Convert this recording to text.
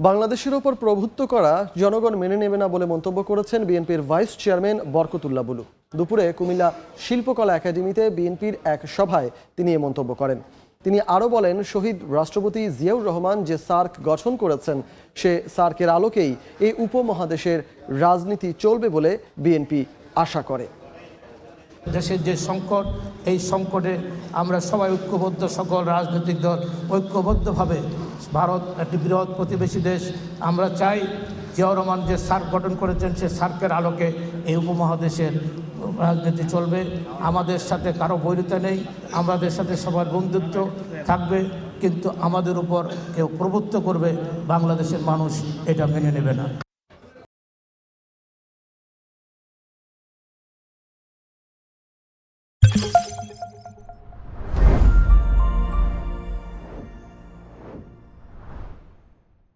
বাংলাদেশের ওপর প্রভুত্ব করা জনগণ মেনে নেবে না বলে মন্তব্য করেছেন বিএনপির ভাইস চেয়ারম্যান বরকতুল্লাহ বুলু। দুপুরে কুমিল্লা শিল্পকলা একাডেমিতে বিএনপির এক সভায় তিনি এ মন্তব্য করেন। তিনি আরও বলেন, শহীদ রাষ্ট্রপতি জিয়াউর রহমান যে সার্ক গঠন করেছেন, সে সার্কের আলোকেই এই উপমহাদেশের রাজনীতি চলবে বলে বিএনপি আশা করে। দেশের যে সংকট, এই সংকটে আমরা সবাই ঐক্যবদ্ধ, সকল রাজনৈতিক দল ঐক্যবদ্ধভাবে ভারত একটি বৃহৎ প্রতিবেশী দেশ। আমরা চাই জিয়াউর রহমান যে সার্ক গঠন করেছেন, সে সার্কের আলোকে এই উপমহাদেশের রাজনীতি চলবে। আমাদের সাথে কারও বৈরিতা নেই, আমাদের সাথে সবার বন্ধুত্ব থাকবে, কিন্তু আমাদের উপর কেউ প্রভুত্ব করবে, বাংলাদেশের মানুষ এটা মেনে নেবে না।